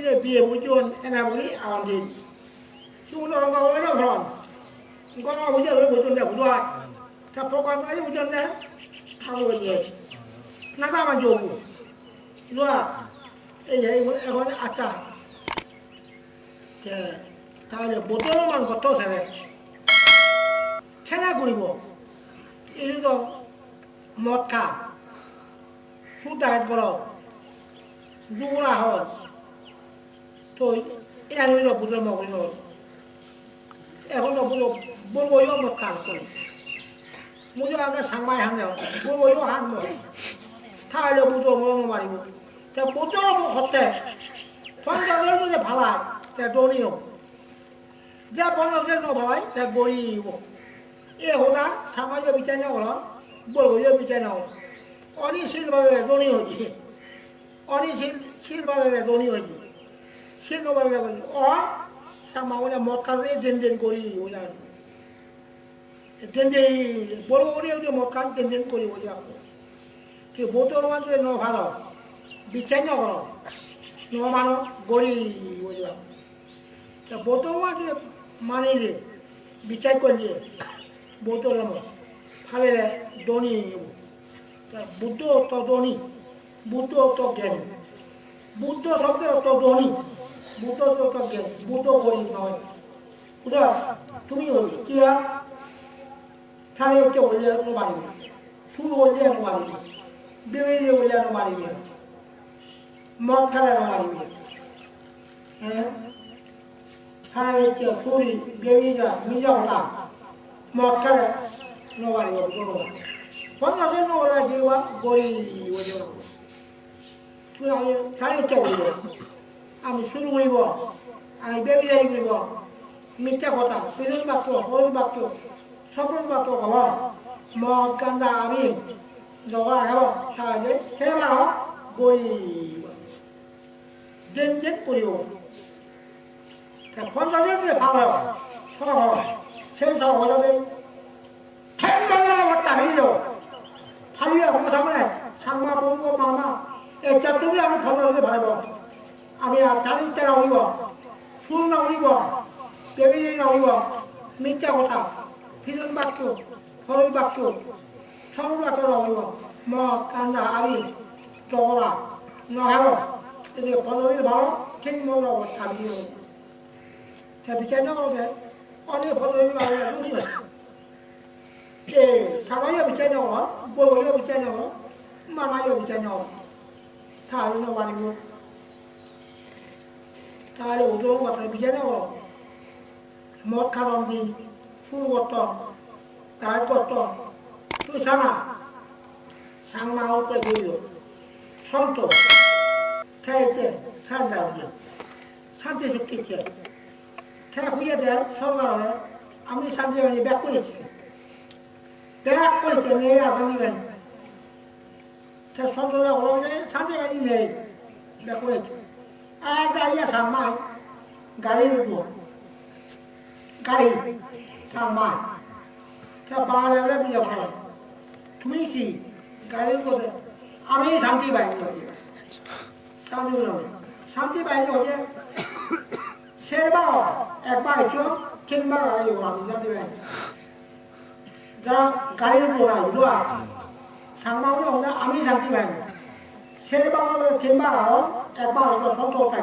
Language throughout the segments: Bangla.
비에 비에 무전 에나무리 아원디 수는 거 오는 거 이거는 무전 왜 무전데 무도아 자 보관 아니 무전데 하고 이제 나가만 줘고. 누가 에 이거 이거 아까 그 다음에 모tor만 것도 세네 캐나 그리고 이거 못가 수다 걸어 누구나 하원 tôi yang lo buru এখন বলো বলব ইও কাম করি মুজো আগে সাংমাই হাম যাও বলব ইও হাম মো তাহলে বুঝো যে ভাবাই যে ন ভাবাই তা এ হোলা সামাজ বিচার না হলো বলব যে বিচার না হলো অনিশীল ভাবে দৌড়ি হচ্ছে অনিশীল শীল ভাবে দৌড়ি হচ্ছে 봐봐 자 고리고 예 호나 상마이 비자냐고 뭘고요 비자냐고 어니 실버에 돈이 오지 어니 실 실버에 돈이 오지 실버에 돈이 어 상마오냐 못가서 된된 고리 오냐 된된 뭐로 오리 오리 못간 된된 고리 오냐고 그 모tor wantu no ভালো বিছানা করো no মানো গড়ি বুঝলাম তা বোতল wantu মানে রে বিচার করলে বোতল ফালে দনি তা বুদ্ধ তো দনি বুদ্ধ তো জ্ঞান বুদ্ধ শব্দের অর্থ দনি তো জ্ঞান বুদ্ধ গরিব নয়। উদা তুমি কি আর খালি হচ্ছে বললে কোনো না সুর বললে কোনো বাড়ি না বেরিয়ে বললে কোনো বাড়ি না মদ খেলে কোনো বাড়ি না হ্যাঁ? খালি হচ্ছে সুরি যা নিজে হলা মদ খেলে কোনো বাড়ি না কোনো পঞ্চাশের নোলা দেওয়া ওই তুই আমি খালি হচ্ছে বললে আমি শুরু করিব আমি বেরিয়ে করিব মিথ্যা কথা পিলন বাক্য হল বাক্য সকল বাক্য হব মদ, কান্দা আমি জগা হেব তাহলে সেবা গরিব দিন দিন করিব পঞ্চাশের ভাব সহ সেই সহ হলে ঠেঙ্গালে একটা হয়ে যাব ফালিয়ে সামনে সাংমা বলব মামা, এই চারটে আমি ফলো হতে ভাইব আমি আর কারিতে রহিব শুন রহিব টেবিলে রহিব মিথ্যা কথা? ফিরুন বাক্য? ফরুন বাক্য? সব বাক্য রহিব মদ, কান্দা, আবি চলা নহার এদিকে পদবীর ভালো ঠিক মূল অবস্থা দিয়ে। সে বিচার না করবে? অনেক পদবীর ভালো সে সবাইও বিচার না হল বিচার না মামাইও বিচার না তাহলে বাড়ি তাহলে ওজন কথা বিজা দেব মদ খাওয়ান দিন ফুল করত তাই করত তুই সানা, সামনা হতে গেল। সন্ত খেয়েছে সাজা হয়ে শান্তি শক্তি খেয়ে খেয়ে হইয়া দেয় সন্ধ্যা আমি শান্তি বাহিনী ব্যাক করেছি। ব্যাগ করেছে, নেই আসামি বাহিনী সে সন্ধ্যা হলো শান্তি বাহিনী নেই। ব্যাক করেছে। সামাই গাড়ির উপর। গাড়ি সামাই বাংলা বিয়ে ভালো তুমি কি? গাড়ির উপরে আমি শান্তি বাইরে শান্তি শান্তি বাইরে হচ্ছে শেরবা একবার এসো, তিনবার আগে আমি, শান্তি বাইরে যারা গাড়ির উপর আসলো সাংবা বলে আমি শান্তি বাইরে শেরবা কিংবা আরও একবার এসো সন্তোষ পাই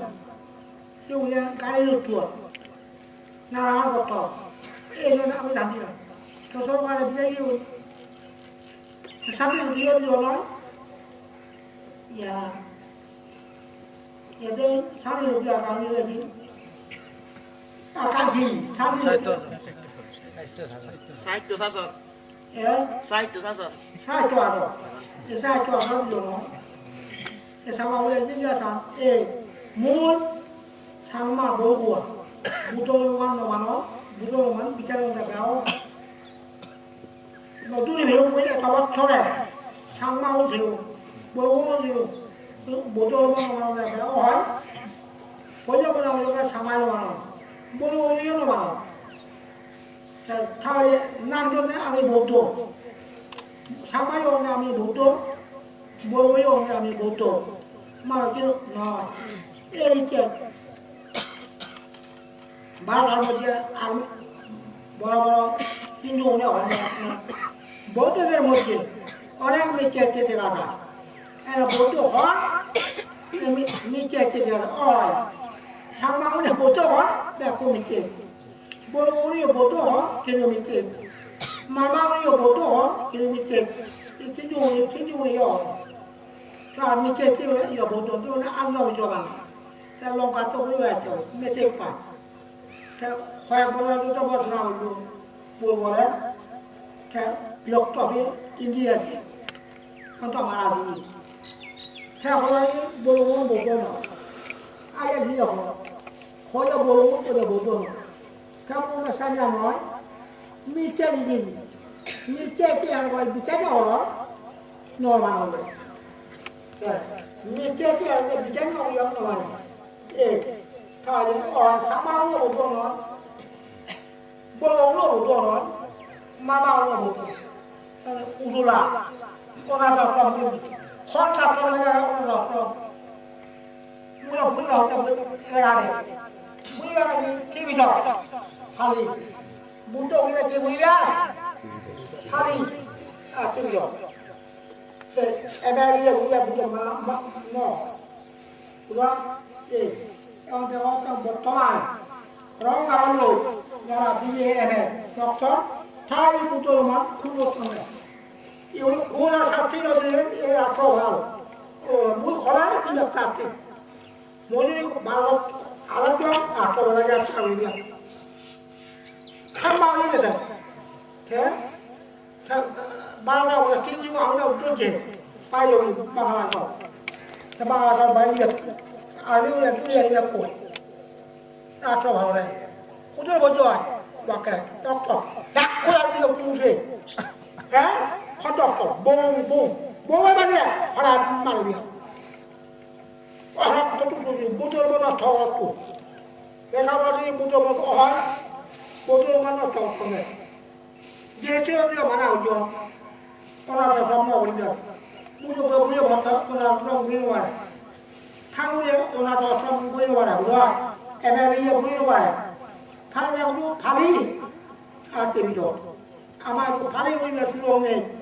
আমি শান্তি পাই তো সরকারে বিচার শান্তি দিয়ে দিও নয় ইয়া এদের শান্তি রুপিয়া কামি রেখি কাঠি শান্তি সাহিত্য শাসন এ সাহিত্য শাসন সাহিত্য আরও যে সাহিত্য আরও দিও নয় এ সামা বলে দিয়া সাম এ 물 상마 모구와 무동용한 너만어 무동용한 미자용다가오 너두이 내용 보이자 다와 초래 상마오 제우 모구오 제우 무동용한 너만어 বিরক্ত হবে ইন্ডিয়াতে অন্ত মারা দিবি হ্যাঁ হলাই বলবো বলবো না আগে দিয়ে হল হলে বলবো করে বলবো না কেমন সাজা নয় মিটে দিন মিটে কি আর কয় বিচারে হল নর্মাল হবে মিটে কি আর বিচার নয় নর্মাল এ তাহলে সামান্য বলবো না বলবো বলবো না 밑에 일이, 밑에 게 하는 거 밑에 나와. 너만 오래. 자, 밑에 게 하는 거 밑에 나오고 영어만 예, 다 이제 어, 사망으로 못 보는, bolonglo utonon mama lo buto usula ona ta ta bu khon ta ta la ya ona ta mu la bu la ta bu ya ne mu ya ni ti bi do hali bu do ni ti bu ya hali a ti do se e ba ri ya bu ya bu do ma ma no uda e on ta wa ta bo to ma rong ma lo যারা বিএএনএ doctor Tali musulman kurulmasını. Ona satın ödülün akıl var. Bu kolay kıyla satın. Monik balık alacağım, akıl olacak çalışacağım. Hem bağlı gider. Te, te, bağlı ola, kinci bağlı ola, ki, bağlı ola, bağlı ola. Te bağlı ola, bağlı ola, আলিও একটু এরিয়া কই রাত্র ভালো লাগে কোথায় বলতে হয় rocket, doctor, that could have been a pussy. Eh? Hot doctor, boom, boom. Boom, over there, or I'm malaria. Or I'm going to do butter on a tower too. Then I was in butter on a hot, butter on a tower for me. They tell me about how you're. Or I'm from now, you know. Butter on a butter on a from Greenway. Tangwe, on a from Greenway, I'm not. And I'm here, Greenway. 우리가. 무조건 무조 봤다. 떠나 그럼 우리는 와요. 탕후에 떠나서 삼 우리는 와요. 우리가 에메리에 우리는 와요. 파라냐고 밥이 아 때리죠. 아마 그 밥이 우리가 술로 오네.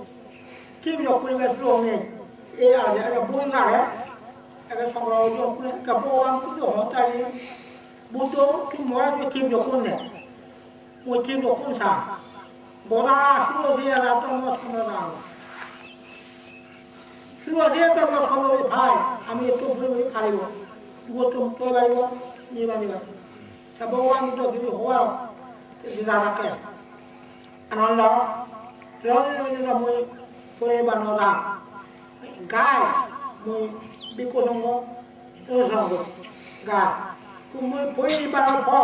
TV로 우리가 술로 오네. 예, 아니, 아니, 뭐인 가래? 아까 성으로 그래, 그러니까 뭐가 그죠? 어따리 뭐도 그 뭐야 그 TV로 꽂네. 뭐 TV로 꽂사. 뭐라 술로 세야 나또 뭐 성으로 술로 세야 또뭐 성으로 봐. 아미 또 그러고 가리고. 이거 좀또 가리고. 니가 니가. ta bo wan to ki ho wa ti da na ke anon lo lo ni ni na mo ko e ba no la gai mo bi ko no mo to sa go ga ku mo po e ba no po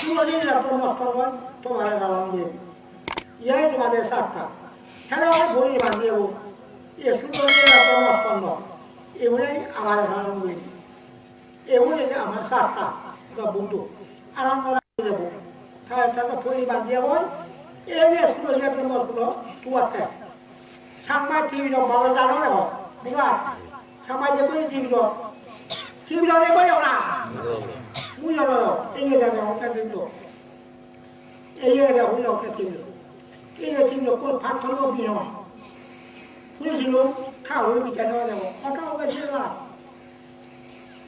su ni na to mo ko wa to ma la la ni ya to ma de sa ka ta na wa bo ni ba ni wo ye su ni na to বন্ধু। আরামদারা যাব। তাহলে তাহলে ফলি বল। এই যে সুন্দর একটা মতগুলো সাংবাদ টিভি র বাবা জানো না বুঝলা? সাংবাদ যে করে টিভি র। টিভি রে করে না বুঝলো না এই যে দেখো ওটা টিভি এই যে দেখো, বুঝলো ওটা টিভি এই যে টিভি কোন ফাঁক ফাঁকও দিন বুঝেছিল? খাওয়ার বিচার নেওয়া যাব। ওকে ছিল না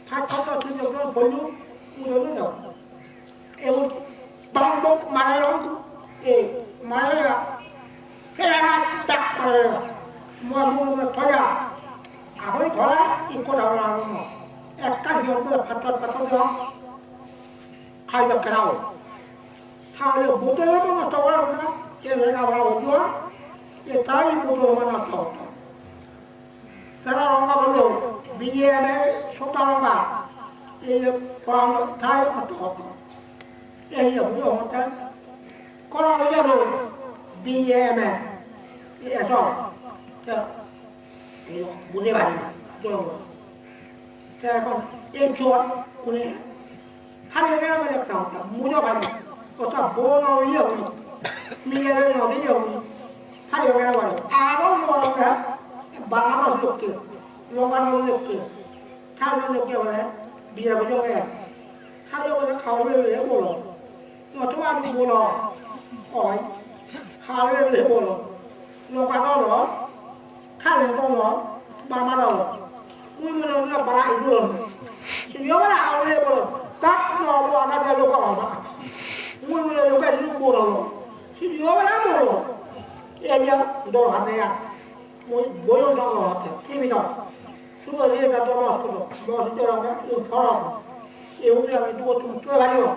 ফাঁক ফাঁক টিভি কোন বললুম munonuno ewu bambo mayalongu e mayoya fera dak mayoya mua mua mua thoya ahoi thoya iko da ola uno ekka hiyo mua patot patot yo kai da kerao thale bodo yo mua thoya una ke vega wala odua e tai bodo mana thoya তারা রঙা বলল বিয়ে আনে সোতা রঙা এই kwang tai atok e yo yo ta ko yo ro bi ye me e to ta e yo bu ne ba ni to ta ko e cho ku ne ha ne ga ma ta ta mu yo ba ni ko ta bo nó yo ni mi ye no de yo ni ha yo ga wa a ro yo ga ba nó yo ke lo ba no yo ke ta lo yo ke wa เบียร์ก็ยกแรกถ้ายกแล้วเขาเร็วเลยหมดหรอกหมดทุกวันมีโบลออ๋อยเขาเร็วเลยหมดหรอกลงไปนอกหรอข้าเลยต้องหรอบามาเราคุยมันเราเรื่องบาราอีกเรื่องยกแล้วเอาเร็วหมดตักนอนวันนั้นเราก็ออกมาคุยมันเราไปที่ลูกโบเราชิยกแล้วหมดหรอกเอเบียร์โดนหันเนี่ยมวยโบยงจังหรอที่ไม่ดอก sura ka to ma ko so so ra ka to ta e u ra mi to tu to ra yo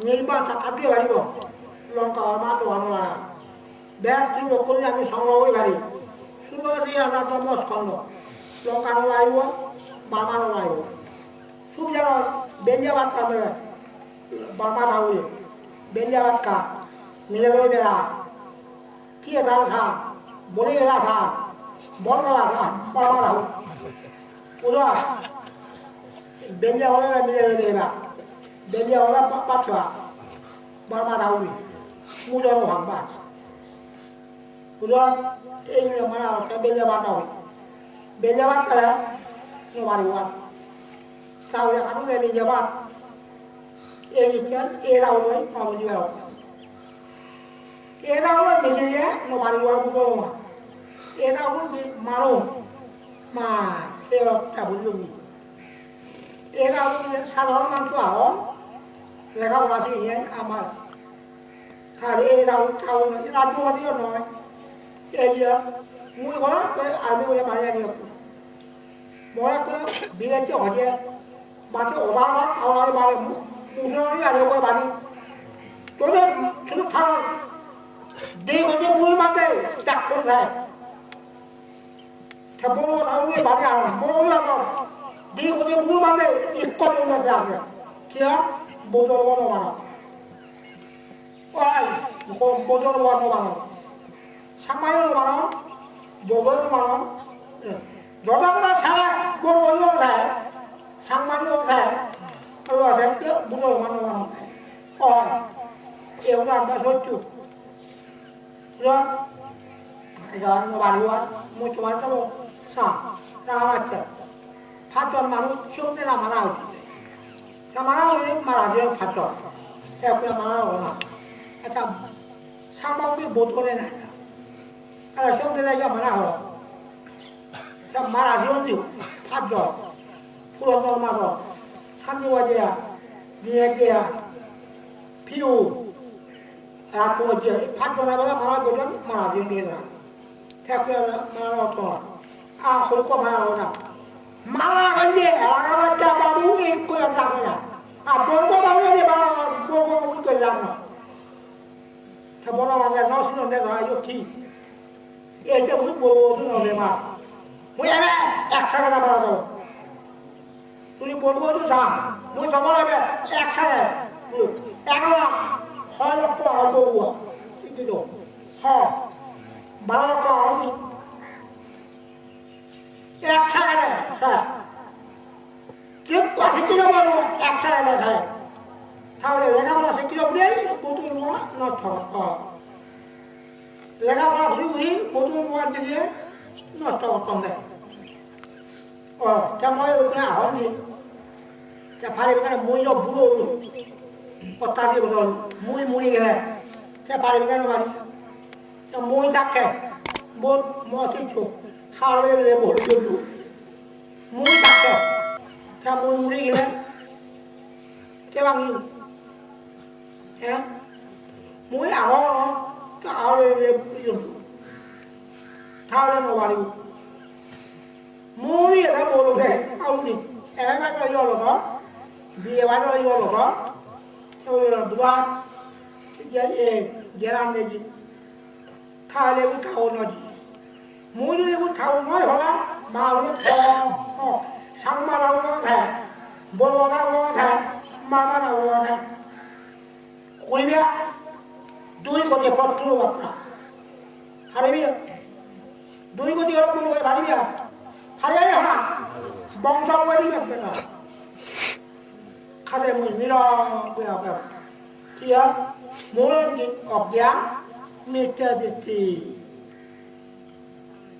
ni ba ta ka to ra yo lo ka ma to ha la be ti ko ko ya mi sang lo ra ri sura ri ya na to ma ko no lo ka la yo ba ma la yo su ya be ya ba ka me ba ma na u be ya ba ka ni le ro de la ki ra ha বলে রাখা বড় রাখা বড় রাখা nhau đây là bên nhau là bắt bắt ra bó ra đâu đi mua cho nó hoàng bà ủa đó em là mà nào cái bên nhau bắt đầu bên nhau bắt cái đó nó bắt được sau đó hắn về bên nhau bắt em thì chết em đâu đấy phòng gì đâu এরাও নিজে নমারি এরাও দি মারো মা এরা এরাও সাধারণ মানুষ আও লেখাপড়া শিখে আমার। তাহলে এরাও তাও রাজ্যবাদীও নয়। এই মুই ঘর আমি বলে মারিয়া নিয়ে মনে করে বিয়েছে হজে, মাঠে অভাব খাওয়ার বাড়ি মুসলমানই আলো করে বাড়ি। তোদের শুধু খাওয়া đi có những mũi mắt đây đặt lên này thì bố nó người bán nhà bố là nó đi có những mũi mắt đây ít con lên là làm rồi kia bố cho nó vào ôi bố bố cho nó vào vào 상마이로 말아 요거로 말아 요거보다 사 요거로 사 상마이로 사 그거 됐죠 무거워 말아 말아 어 이거 안 가서 rồi rồi 나왔죠. 파천 마루 시험대나 말아오지. 자, 말아오지 말아줘요, 파천. 자, 그냥 말아오나. 자, 상방비 못 오래나. 자, 시험대나 이거 말아오. 자, 말아줘요, 파천. 그러고 말아. 삼유화제야, 니에게야, 비우. 자, 그거지. 파천하거나 말아줘요, 말아줘요, 니에게야. 태국에 말아오고. ఆ హుకమావున మావన్నీ ఆడవచ్చా బాబు ఎక్కువ వెళ్ళామన్న ఆ పోగో బాబు బాగా పోగో ఊరికి వెళ్ళాము Tabono wanga nos no ne ga yoki. Ete mu bo du no ne ma. Mu ya ne eksa na ba do. Tuli bo bo du sa. Mu sa ma be eksa ne. Ega wa ha lo ko ha bo wa. Ti do. Ha. Ba ka ha এক ছাড়া না কেউ কথা কিনা বলো, এক ছাড়া না ছাড়া তাহলে লেখাপড়া শিখলে বলে প্রচুর নষ্ট লেখাপড়া ঘুরি ঘুরি প্রচুর মোয়ার দিয়ে নষ্ট করতাম দেয়? ও তেমন ওখানে হয়নি মুই মরে গেলে সে ফারে ওখানে বাড়ি? তো মই ডাকে বোধ মশিছো Hallelujah bộ được đủ mũi tắt rồi theo mũi mũi gì nữa cái bằng gì em mũi ảo cái ảo lên lên dùng thao lên một bàn mũi là bộ đồ này ông đi em bắt nó vô rồi đó bia bắt nó vô rồi đó rồi là đua giờ giờ làm gì thao lên cái cầu nó gì หมูอยู่ในขุนเขาน้อยของเรามาลุกคอช่างมาเราก็แทนบนเราก็แทนมามาเราก็แทนคุยเนี่ยดูคนที่พบทุกข์อะอะไรเนี่ยดูคนที่เราไม่รู้อะไรเนี่ยทายเนี่ยฮะมองจ้องไว้นี่แบบเป็นอข้าเต่หมื่นนี่รอเปล่าแบบเที่ยวมูลนิธิออกยามีเจตสิทธิ์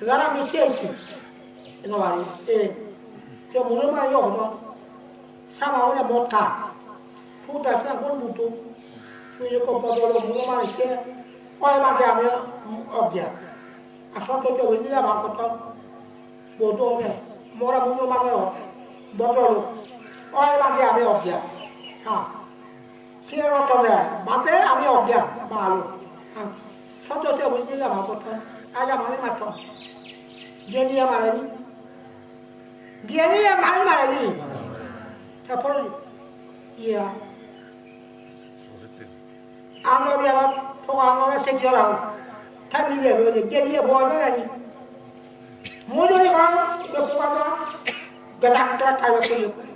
বেড়া যারা মিথ্যে কি বাড়ি এই যে মনে মানে হলো সামা হলে মদ খা সুতা সে কোন মুতু তুই যে কপদল মনে মানে সে কয় মাঝে আমি অজ্ঞান আর সত্য হয়ে দিলাম আমার কথা বৌদ্ধ হলে মোরা মনে মানে বদল কয় মাঝে আমি অজ্ঞান হ্যাঁ সে অর্থ দেয় মাঝে আমি অজ্ঞান বা আলো হ্যাঁ সত্য হয়ে দিলাম আমার কথা আজ আমার মাত্র জ্ঞানীয় মারেনি। জ্ঞানীয় মারি মারেনি। তারপর ইয়া। আমরা আবার তোমার আমরা সে গেলাম থাকি যাবে জ্ঞানীয় বয় জানি মজুরি কম পোকা ডাক্তার খাইবে করি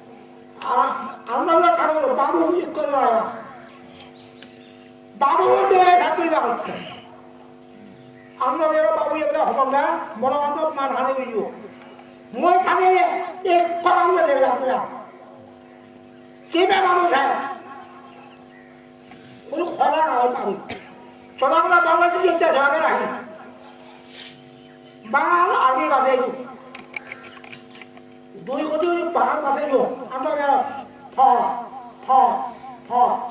আমরা কারও বাবু ই করে বাবু দিয়ে থাকি যাচ্ছে আমরা বাবু এটা হতাম না বড় বান্ধব মান হানি হইব মই খানে এক করাম দেবে আপনারা চেপে মানুষ হ্যাঁ কোনো খরা না হয় বাংলাদেশ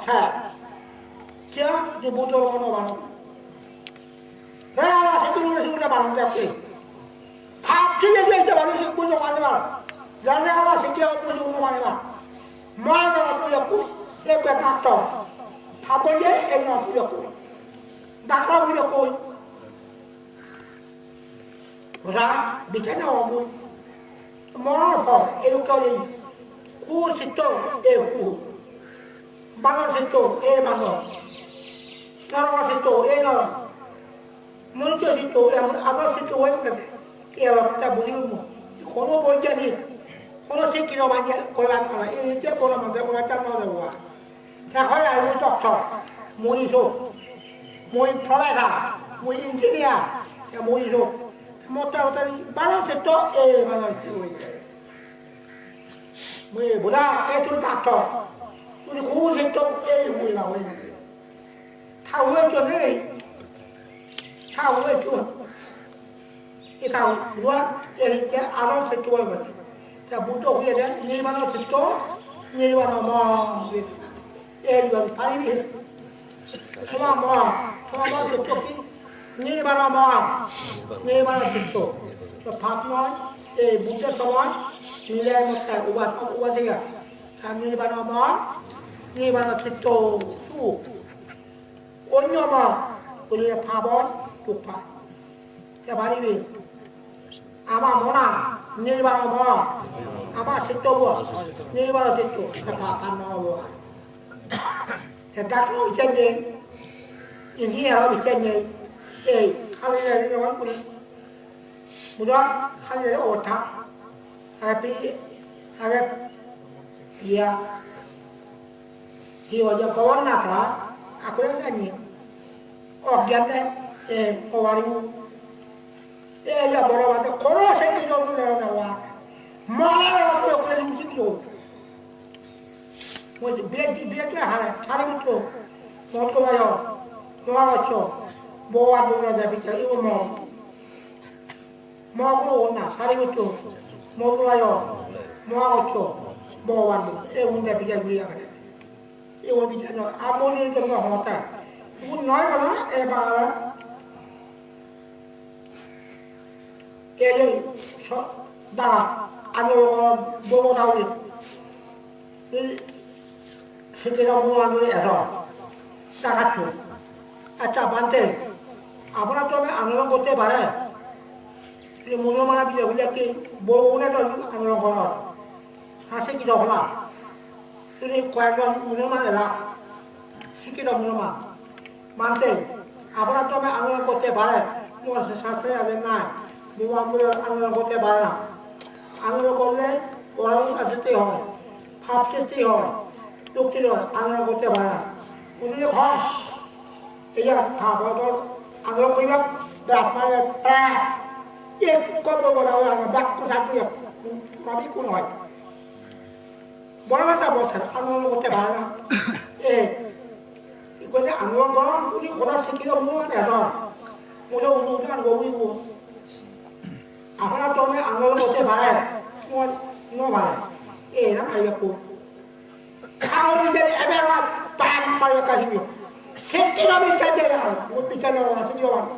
হ্যাঁ মনো tapi. Hak sini dia itu baru sih punya mana mana. Jangan awak sekian punya mana mana. Mana punya ku, dia punya doktor. Apa dia yang punya ku. Doktor punya ku. Ora, bicara orang Mana apa? Itu kali. Ku situ, eh. Bangun situ, eh bangun. Narang situ, eh narang. মনুষ্য শিক্ষা এমন আবার শিক্ষা হয়ে গেছে এবার বুঝিব কোনো বৈজ্ঞানিক, কোনো শিক্ষিত মানুষ করা করা এই যে কোনো মধ্যে কোনো একটা হওয়া এখন আর মই ডক্টর মনীষক মই ফরাইখা মই ইঞ্জিনিয়ার মনীষক মোটামুটি বারো ক্ষেত্র এই বারো হয়ে যায়। মই বোধা এইটো ডাক্তৰ তুমি খুব ক্ষেত্র এই মহিলা হয়ে যায়। খাওয়া চলে চুন এই খাও, লোৱা এই আনৰ ক্ষেত্ৰ মানে। তা বুদ্ধ হয়ে যায় নির্মাণের ক্ষেত্র নির্মাণ এই ক্ষমা মহা ক্ষেত্র কি? নির্মাণ মহা নির্মাণের ক্ষেত্র তো নয় এই বুদ্ধের সময় মিলাই মতো উবাস উবাসিকা নির্মাণ মহা নির্মাণের ক্ষেত্র সুখ অন্য thuộc thoại theo bà đi vì à bà món à như bà mò à bà sẽ tô bùa như bà sẽ chủ thật là ăn mò bùa thật ra cũng bị chân nhé nhìn thấy là bị chân nhé ê hay là nó nói của nó một đó hay là ổn thẳng hay bị hay là thì thì họ giờ có nạp là à có cái gì ọ̀gẹ̀dẹ̀ e owariwu e ya boro wa koro se ki do na na wa mala wa ko ko ni ki do wo de be di be ke ha chari ki to mo ko wa yo ko wa cho bo wa do na da bi ka i wo mo mo ko wo na chari ki to mo ko wa yo mo wa cho bo wa do e wo da bi ka ri ya e wo bi ja no amoni ke mo hota wo noy ko na e ba এদের দ্বারা আমি দেবতাগুলি সেটিরকম আমি এখন দেখাচ্ছি আচ্ছা বানতে আপনার তো আমি করতে পারে। যে মুসলমানের বিষয়গুলি কি বউগুলো তো আন্দোলন করা হাসে কি দখলা তিনি কয়েকজন মুসলমান এরা শিক্ষিত মুসলমান মানতে আপনার তো আমি করতে পারে। শাস্ত্রে আগে বিবাহগুলো আগ্রহ করতে পারে না আগ্রহ করলে গরম আসতে হয় ফাঁপ সৃষ্টি হয় টুকছিল আগ্রহ করতে পারে না বুঝলে হয় এই ফাঁপ আগ্রহ আপনার কত বড় বাক্য থাকলে কবি কোন হয়? বড়টা বছর আন্দোলন করতে পারে না এ কি করছে আন্দোলন করা উনি কথা শিখিল মনে হয় মনে উঠে উঠে আর 가 뭐가 돼서 뭐저 우주만 거기고 아무나 때문에 아무런 것때 말해 뭐뭐 말해 얘랑 알겠고 아우리들 애매가 빰 말까지 새끼가 미쳤잖아 못 미쳤나 생겨봐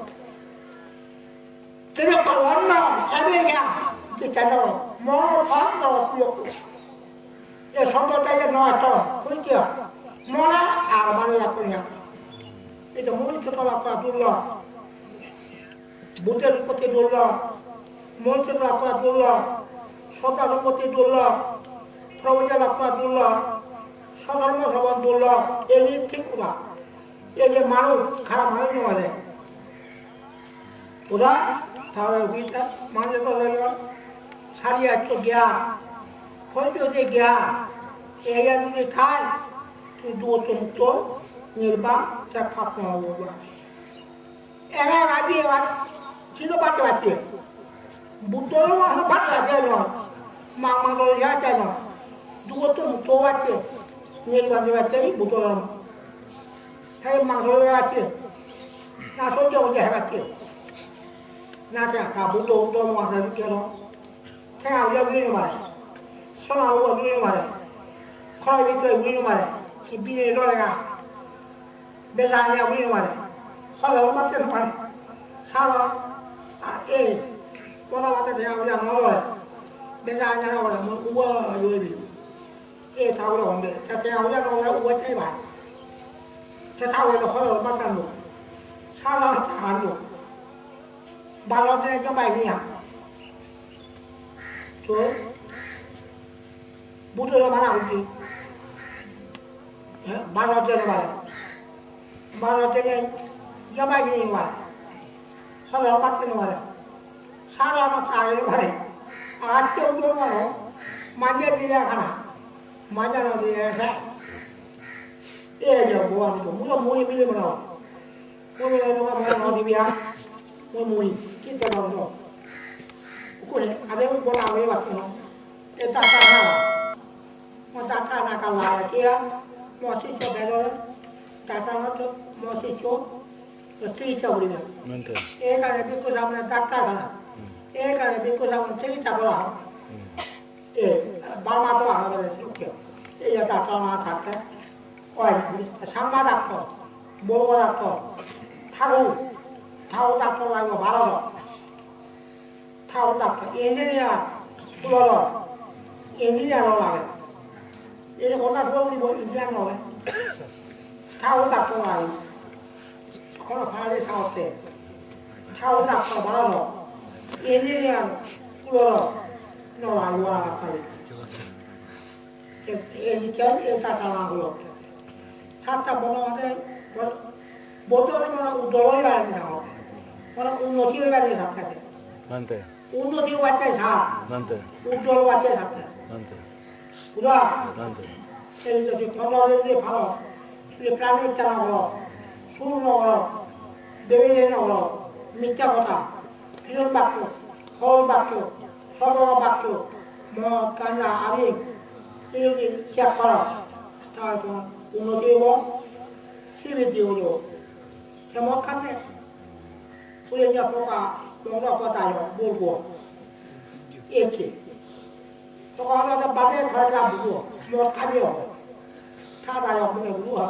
그러니까 원나 애매가 미쳤나 뭐 반다 뛰었고 얘 성도 때에 나왔어 그러니까 뭐라 알아봐야 거냐 এটা মন ছোট লাফা দুর্ল বুদ্ধের প্রতি দুর্ল মন সকাল প্রতি দুর্ল প্রবঞ্চা লাফা দুর্ল সধর্ম সবন দুর্ল ঠিক না এই যে মানুষ খারাপ মানুষ নয় ওরা তাহলে মানুষের কথা সারিয়া একটু গিয়া ফলটি হচ্ছে গিয়া এই যদি খায় itu untuk nyerba cakap Allah. Era lagi kan, sino baca baca. Betul butoyo wa bata jelo mama no ya jelo dugo to to wa ke ne ba ne ba te butoyo hai ma so ya ke na so jo ya ba ke na ta ka buto to mo ha ke no ta ya ya ni ma wa ko ni ke ni ma ki bi ne lo ga be la ya ni ma ko lo ma te pa sa lo a eh e wala wata de ya ya no wale beza ya no wale mo uwa yo bi e ta wala onde ta te ya ya no wale uwa te ba ta ta wala ho lo matta no sala ta no ba lo de ga bai ni ya to buto lo mana uji ভারতের বারে ভারতের জমা গিয়ে বারে সবাই অবাক কিনে বারে সারা আমার কাজের বারে। আজকে উঠে বলো মাঝে দিলে খানা মাঝে না দিলে এসে এ যাব আমি তো মুলো মুড়ি মিলে বানাও মুড়ি মিলে তোমার মনে নদী বিয়া মুই মুড়ি কিনতে পারব করে আদে বলা আমি বাকি এ টাকা না। mo টাকা না কালা kia মসিছো বেলো টাকা মসিছো তো না mente, এখানে বিকু সামনে ডাক্তার খানা এখানে বিকু সামনে চিকিৎসা করা হয় এ বাবা তো আমাদের সুখে এই যে ডাক্তার না থাকতে ওই সাংবা ডাক্তার বড় ডাক্তার ঠাকুর ঠাকুর ডাক্তার লাগবে ভালো ঠাকুর ডাক্তার ইঞ্জিনিয়ার সুলভ ইঞ্জিনিয়ারও লাগে এটা কথা শুনে বলি ইন্ডিয়ান নয় ছাও ডাক্তার নাই কোনো ফাড়ে ছাও ডাক্তার বাড়ানো ইঞ্জিনিয়ার পুরো নয় ওয়া পারে এই কেউ এই টাকা না হলো সাতটা মনে হয় বোতলে মানে উজ্জ্বলই বাড়ি না মানে উন্নতি হয়ে গেছে সাপ থাকে। উন্নতি বাচ্চায় mente, উজ্জ্বল বাচ্চায় সাপ থাকে mente, এই যদি খবরের যে ভালো। যে প্রাণীর চালা হলো। শূন্য হলো। দেবীদের হলো। মিথ্যা কথা। kilo baklo ho baklo horo baklo mo kanya ari ini kya kara ta ko uno dewo sire dewo yo kemo kanne ule nya poka dongo ko ta yo bulbo eke to ko ala da bale khara la bulbo mo kabe yo ta da yo mo bulbo ha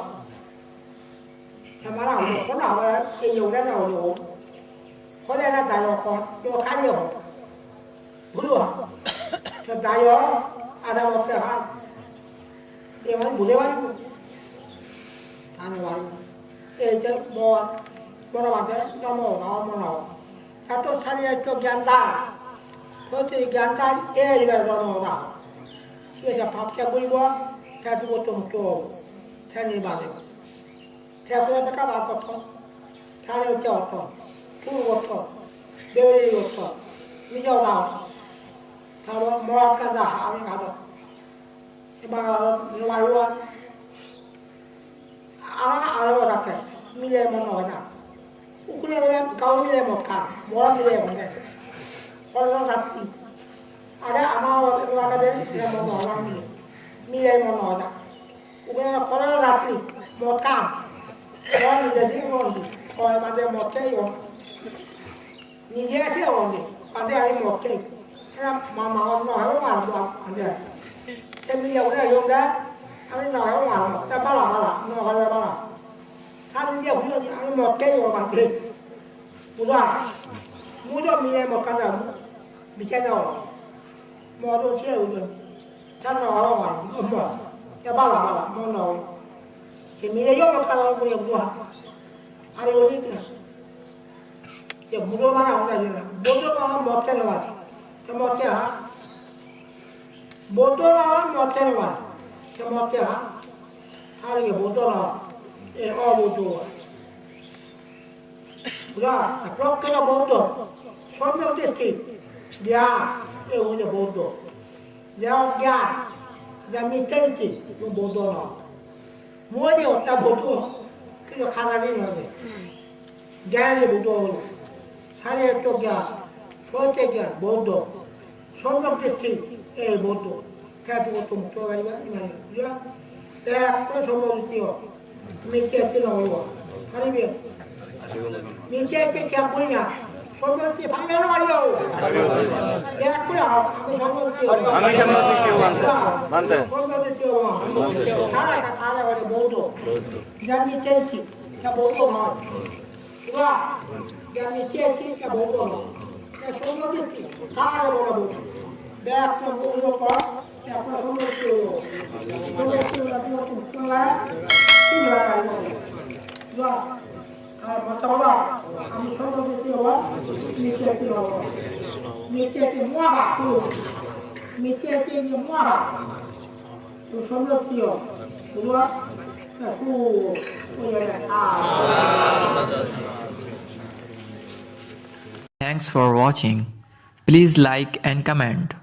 kemara ko na wa e yo da na yo เขาได้หน้าตายออกก่อนตัวค้าเดียวรู้ป่ะถ้าตายออกอาดามออกแต่ห้ามเดี๋ยวมันบุเรวันทานวันเอเจบอดบรวัตินโมนอมโนถ้าตัวชาเนียจบยันดาเพราะที่ยันดาเอเรื่องนโมดาเชื่อจะพับแค่บุญบ่แค่ทุกตัวมุกโจแค่นี้บาทเดียวแค่ตัวจะกลับมาก็ท้อถ้าเรื่องเจ้าท้อ ಪೂರ್ವಕ್ಕ ದೇವರಿಗೊಕ್ಕ ವಿಜಯರಾವ ಅವರು ಮೊಳಕದ ಅವನಿಗೆ ಅದು ಇವಾಗ ನೀವು ಅಳುವ ಅವಾಗ ಅಳವದಾಗ್ತದೆ ಮಿಲಿಯ ಮನೋವನ ಉಕ್ಕುಲಿ ಗೌರಿಯ ಮೊಕ್ಕ ಮೊಳ ಮಿಲಿಯ ಮೊನ್ನೆ ಹೊರಗೊಂಡು ಹತ್ತಿ ಅದೇ ಅಮಾವಾಗದೆ ಮನೋವನ ಮಿಲಿಯ ಮನೋವನ ಉಗ್ರ ಹೊರಗೊಂಡು ಹತ್ತಿ ಮೊಕ್ಕ ಮೊಳ ಮಿಲಿಯ ಒಂದು คอยมาเดียวหมดแค่อยู่ Ningelesea onge pande ali moke. Era mama wa no hawa wa ndo ande. Temi ya una yonga ali no hawa wa ta bala bala no hawa bala. Kali ya huyo ni ali moke yo pande. Muda. Muda mie mokana mikana wa. Modo che udo. Ta no hawa wa no. Ya bala bala no no. Kemi ya yo mokana wa yo ndo. Ali yo ni đồ bao một cái là Kemote ha. Boto la mote wa. Kemote ha. Hari boto la. E o boto. Bra, a prokke la boto. Somno te ti. Dia e un boto. Dia dia. Dia mi tenti lo boto la. Mo ni o ta boto. Kilo khana ni no ni. Dia ni boto. Sare to gya. প্রত্যেকের বৌদ্ধ সম্যকদৃষ্টি এই বৌদ্ধ খ্যাতিগত তো মুক্ত পারিবা ইমান বুঝা এক করে একটি নব পারিবে নিচে একটি খেয়াল করি না। সম্যকদৃষ্টি ভাঙবে না মারিও এক করে আমি সম্যকদৃষ্টি আমি মানতে। বৌদ্ধ একটি বৌদ্ধ বুঝা যার নিচে একটি তা বৌদ্ধ নয় সম্যকদৃষ্টি সারা বলে ব্যাখ্যা বৌদ্ধ পর আপনার সম্যকদৃষ্টি হলো সম্যকদৃষ্টি হলো আপনার কাজ করে আর মাতাবা আমি সম্যকদৃষ্টি হলো নিচে একটি হলো মহা নিচে মহা তো সম্যকদৃষ্টি হলো 그 아. Thanks for watching. Please like and comment.